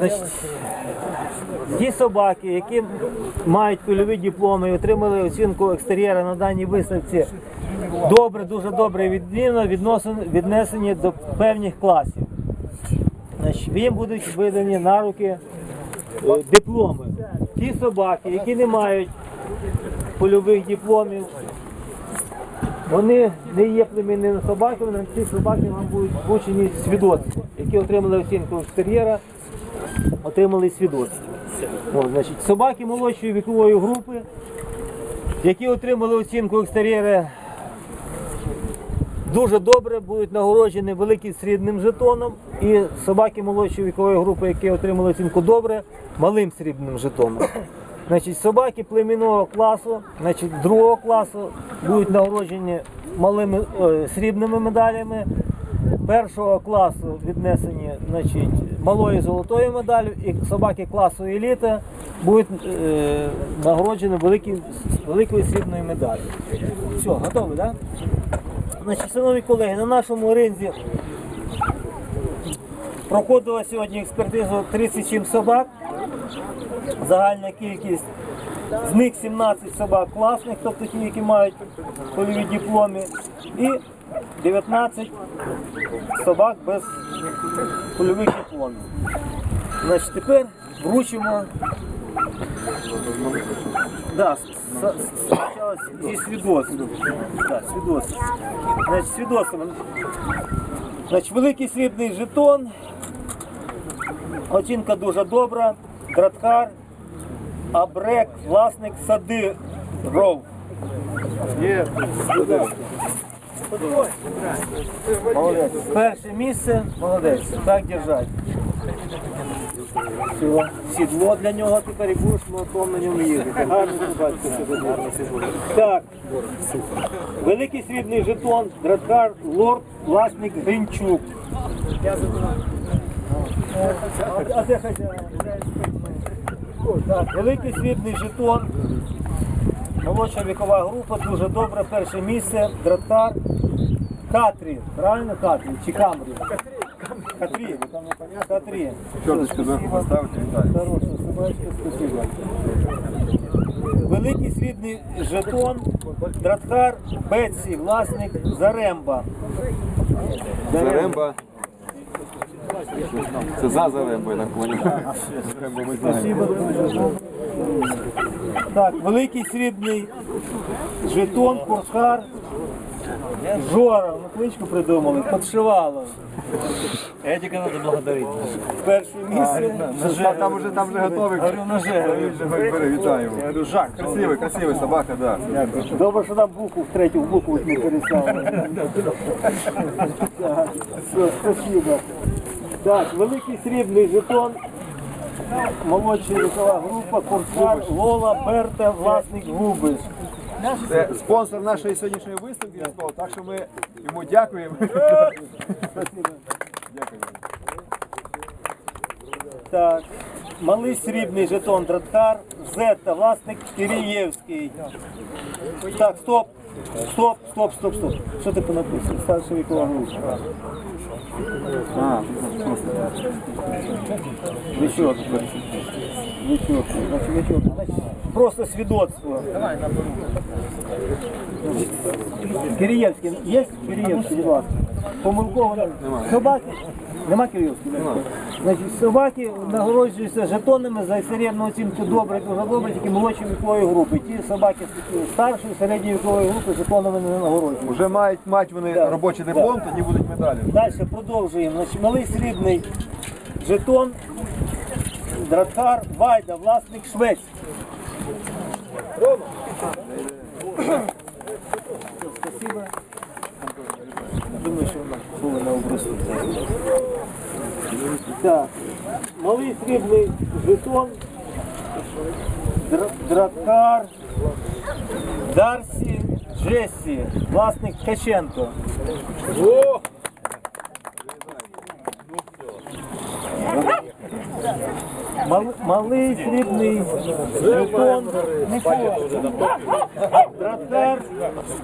Значить, ті собаки, які мають польові дипломи і отримали оцінку екстер'єра на даній виставці, добре, дуже добре відмінно віднесені до певних класів. Значить, їм будуть видані на руки е, дипломи. Ті собаки, які не мають польових дипломів, вони не є племінними собаками, ці собаки вам будуть вручені свідоцтва, які отримали оцінку екстер'єра, отримали свідоцтво. От, значить, собаки молодшої вікової групи, які отримали оцінку екстер'єра дуже добре, будуть нагороджені великим срібним жетоном. І собаки молодшої вікової групи, які отримали оцінку добре, малим срібним жетоном. Значить, собаки племінного класу, значить, другого класу будуть нагороджені малими е, срібними медалями. Першого класу віднесені значить, малою золотою медаллю, і собаки класу еліта будуть е, нагороджені великим, великою срібною медаллю. Все, готові, так? Значить, шановні колеги, на нашому ринзі проходила сьогодні експертизу 37 собак. Загальна кількість. З них 17 собак класних, тобто ті, які мають польові дипломи, і 19 собак без польових дипломів. Значить, тепер вручимо Да, зі свідоцтвом. Да, свідоцтво. Значить, свідоцтво. Значить, великий срібний жетон. Оцінка дуже добра. Драткар, Абрек, власник сади Ров. Є. Молодець. Перше місце, молодець. Так держать. Сідло для нього тепер і будеш молотом на ньому їздити. Гарно собачка сьогодні. Так. Великий срібний жетон, драткар, лорд, власник Гринчук. А де хазяїн? Великий срібний жетон. Молодша вікова група, дуже добре. Перше місце, драткар. Катрі, правильно Катрі? Чи Камрі? Катрі. Катрі. Чорточку зверху поставити, вітаю. Хороша собачка, спасибо. Великий срібний жетон, Драткар, Бетсі, власник Заремба. Заремба. Це за Зарембо, я так понял. Зарембо ми знаємо. Спасибо. Так, великий срібний жетон, Курхар, Жора, ну кличку придумали, подшивало. Эдика надо благодарить. Перше місце. Там, там уже там вже готовий. Говорю, ноже. Вже вітаю. Я Жак. Красивий, красивий собака, да. Добре, що там букву в третю букву не переставили. Так, спасибо. Так, великий срібний жетон. Молодша вікова група, Курсар, Лола, Берта, власник Губиш. Це спонсор нашої сьогоднішньої виставки, так що ми йому дякуємо. Так, малий срібний жетон Драткар, Зетта, власник Кирієвський. Так, стоп, стоп, стоп, стоп, стоп. Що таке написано? Старша вікова група. А. Вичеркну. Значить, вичеркну. Значить, просто свідоцтво. Кирієвський є? Кирієвський, будь ласка. Помилково. Собаки? Нема Кирієвського? Значить, собаки нагороджуються жетонами за середню оцінку добре, дуже добре, тільки молодшої вікової групи. Ті собаки старшої, середньої вікової групи жетонами не нагороджують. Вже мають мать вони Да. робочий диплом, тоді будуть медалі. Далі продовжуємо. Значить, малий срібний жетон, Драткар, Вайда, власник Швець. Спасибо. Думаю, що вона була на образку. Так. Малий срібний жетон, Др- Дарсі, Джесі, власник Ткаченко. О! Мал- малий срібний жетон Дратер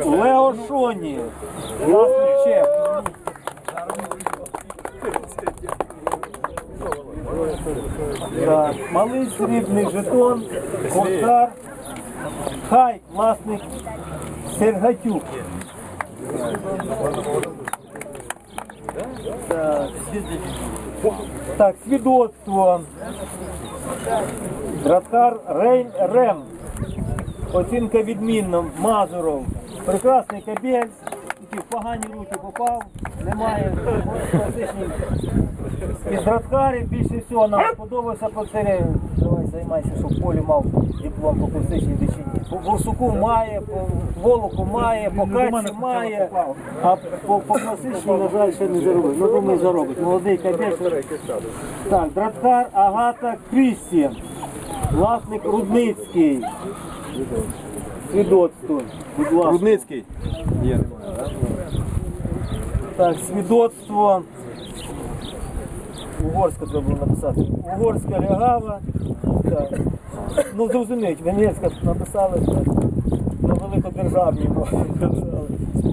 Лео Шоні. Власник Так, малий срібний жетон, Кортар, Хай, власник Сергатюк. Так, так, свідоцтво. Драткар Рейн Рем. Оцінка відмінна. Мазуров. Прекрасний кабель, який погані руки попав. Немає класичних. Із драткарів більше всього нам сподобався пацаря. Давай займайся, щоб полі мав диплом по класичній дичині. По бурсуку має, по волоку має, по каці має, а по, по класичній, на жаль, ще не заробив. Ну, думаю, заробить. Молодий кабель. Так, драткар Агата Крісті. Власник Рудницький. Свідоцтво. Будь ласка. Рудницький. Є, немає, так? Свідоцтво. Угорська треба було написати. Угорська лягава. Так. Ну зрозуміють, венецька написали так, на великодержавній мові.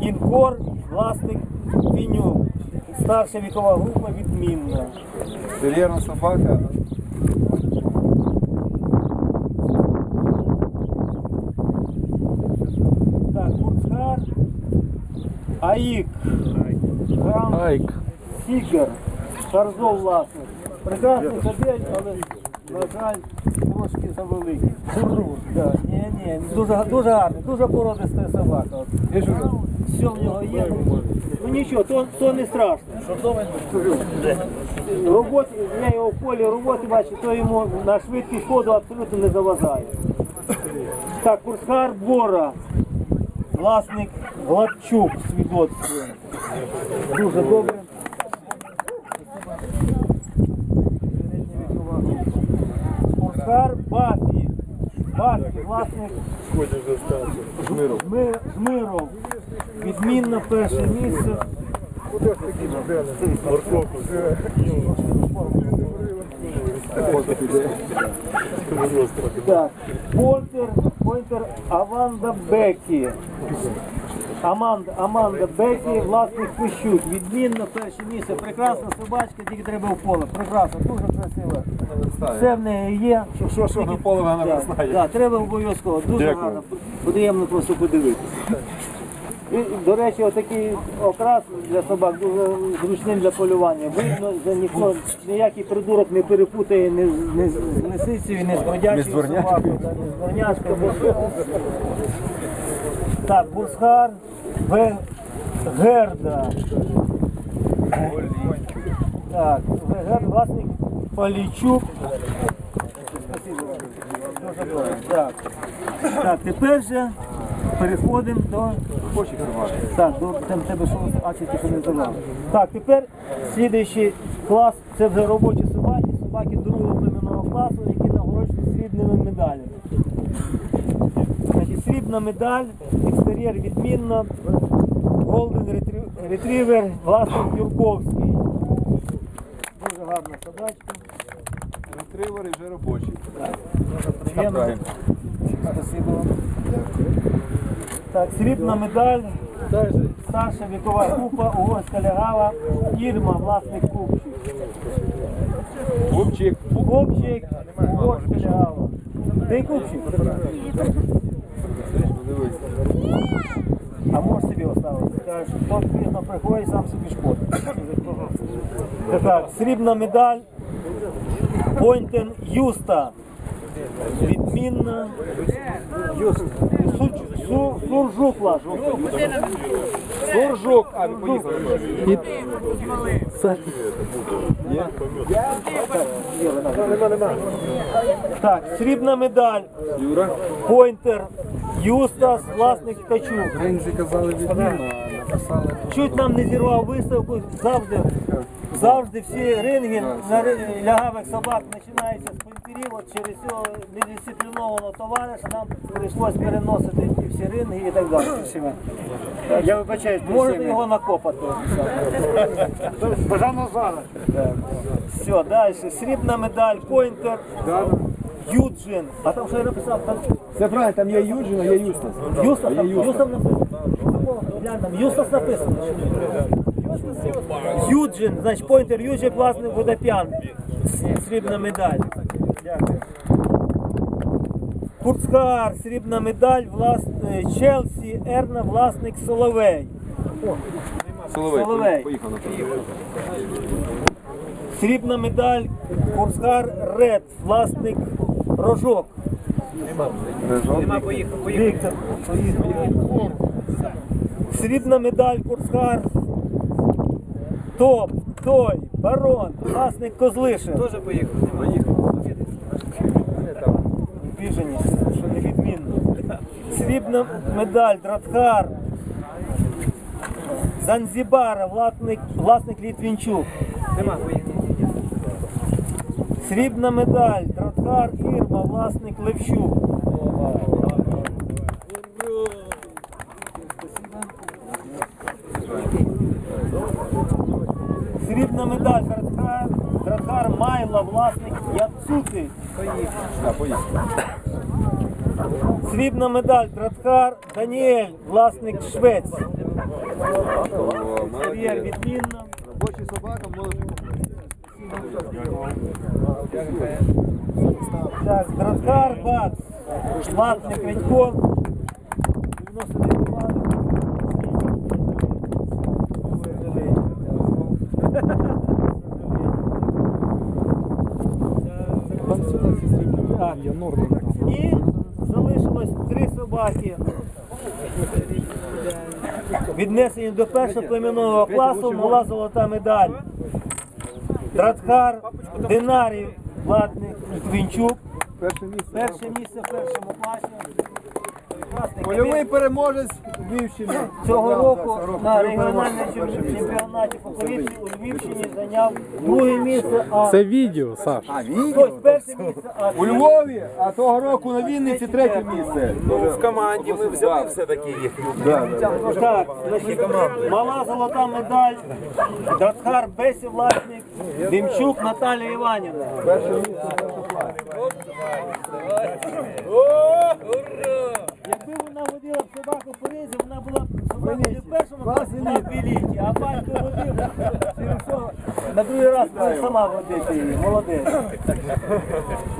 Інкор, власник Вінюк. Старша вікова група відмінна. Тер'єрна собака. Так, Курцхар, Аїк, Грам, Айк. Сігер, Тарзов власник. Прекрасний кабель, але, на жаль, трошки завеликий. Да, ні, ні, дуже, дуже гарний, дуже породиста собака. От. Все в нього є. Ну нічого, то, то не страшно. Роботи, я його в полі роботи бачу, то йому на швидкість ходу абсолютно не заважає. Так, Курсхар Бора, власник Гладчук, свідоцтво. Дуже добре. Курсхар Бафі. Бафі, власник. Жми- Жмиров. Відмінно перше місце. Так, Пойнтер, Пойнтер Аванда Бекі. Аманда, Аманда Бекі, власник Пищук. Відмінно перше місце. Прекрасна собачка, тільки треба в поле. Прекрасна, дуже красива. Все в неї є. Що, що, що на поле вона Так, знає. так, треба обов'язково. Дуже Дякую. гарно. Приємно просто подивитися. І, до речі, отакий окрас для собак дуже зручним для полювання. Видно, що ніхто, ніякий придурок не перепутає ні, з- ні з лисицею, ні з бродячою собакою, та, ні з. Так, Бурсхар, Ве- Герда. Так, Герда, власник Полічук. Так. так, тепер же переходимо до Хоче тримати. так, до там тебе що а чи ти не здавав. Так, тепер слідуючий клас це вже робочі собаки, собаки другого племенного класу, які нагороджені срібними медалями. Значить, срібна медаль, екстер'єр відмінно, Retriever- Retriever, власник Юрковський. Дуже гарна собачка. Ретривери вже робочі. Приємно. Правильно. Спасибо вам. Так, срібна медаль. Старша вікова група, угорська лягава, Ірма, власник Купчик. Купчик. Купчик, угорська лягава. Й Купчик? А можеш собі оставити. Скажеш, хто пізно приходить, сам собі шкодить. Так, срібна медаль. Пойнтен Юста. Відмінна. Суржук власник. Суржук. А, ви поїхали. Так, срібна медаль. Юра. Пойнтер Юстас, власник Ткачук. Ринзі казали відмінно, а написали. Чуть нам не зірвав виставку, завжди, завжди всі ринги на лягавих собак починаються з пунктирів, от через цього недисциплінованого товариша нам прийшлось переносити ті всі ринги і так далі. Я вибачаюсь, Можете його накопати. Бажано зараз. Все, далі. Срібна медаль, Пойнтер, Юджин. А там що я написав? Там Це правильно, там є Юджин, а є Юстас. Юстас, там, Юстас написано. Глянь, там Юстас написано. Юджин, значить Пойнтер Юджин, власник водоп'ян. срібна медаль. Курцкар, срібна медаль, влас... е, Челсі, Ерна, власник Соловей. Соловей, Соловей. поїхав на Срібна медаль, Курцкар Ред, власник Рожок. Віктор, поїхав. Срібна медаль, Курцкар. Топ, той, барон, власник Козлишин. Теж поїхав. Срібна медаль, Дратхар. Занзібара, власник, власник Літвінчук. Срібна медаль, Дратхар Ірма, власник Левчук. Срібна медаль, Дратхар, Дратхар Майла, власник Яцути. Срібна медаль, Дратхар Даніель, власник Швець. Кар'єр відмінно. Робочий собака, молодий. Так, Драткар, Бац, власник Редько. 99 планів. Так. І залишилось три собаки. Віднесені до першого племінного класу мала золота медаль. Драткар, Динарій, Владник, Вінчук. Перше місце. В першому класі. Польовий переможець Львівщини. Цього Да, року на регіональному чемпіонаті по поліції у Львівщині зайняв друге місце, а Це відео, Саш. А відео? перше місце, а У Львові, а того року на Вінниці третє місце. В команді ми взяли все-таки їх. Да, да. Так, значить, мала золота медаль, Дратхар Бесі власник, Демчук Наталія Іванівна. Якби вона водила б собаку по ризі, вона була б собака не в першому класі, а батько водив, через що на другий раз буде сама водити її, молодець.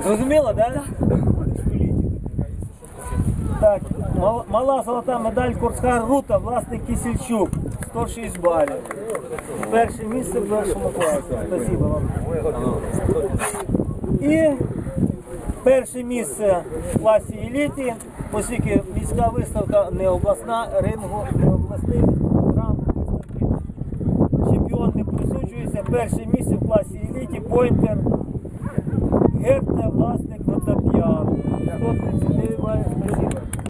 Зрозуміло, так? Так, мала золота медаль Корсхар Рута, власник Кісільчук, 106 балів. Перше місце в першому класі. Спасибо вам. І перше місце в класі еліті, оскільки міська виставка не обласна, рингу не обласний ранг виставки. Чемпіон не присуджується. Перше місце в класі еліті, Пойнтер. Герте, власник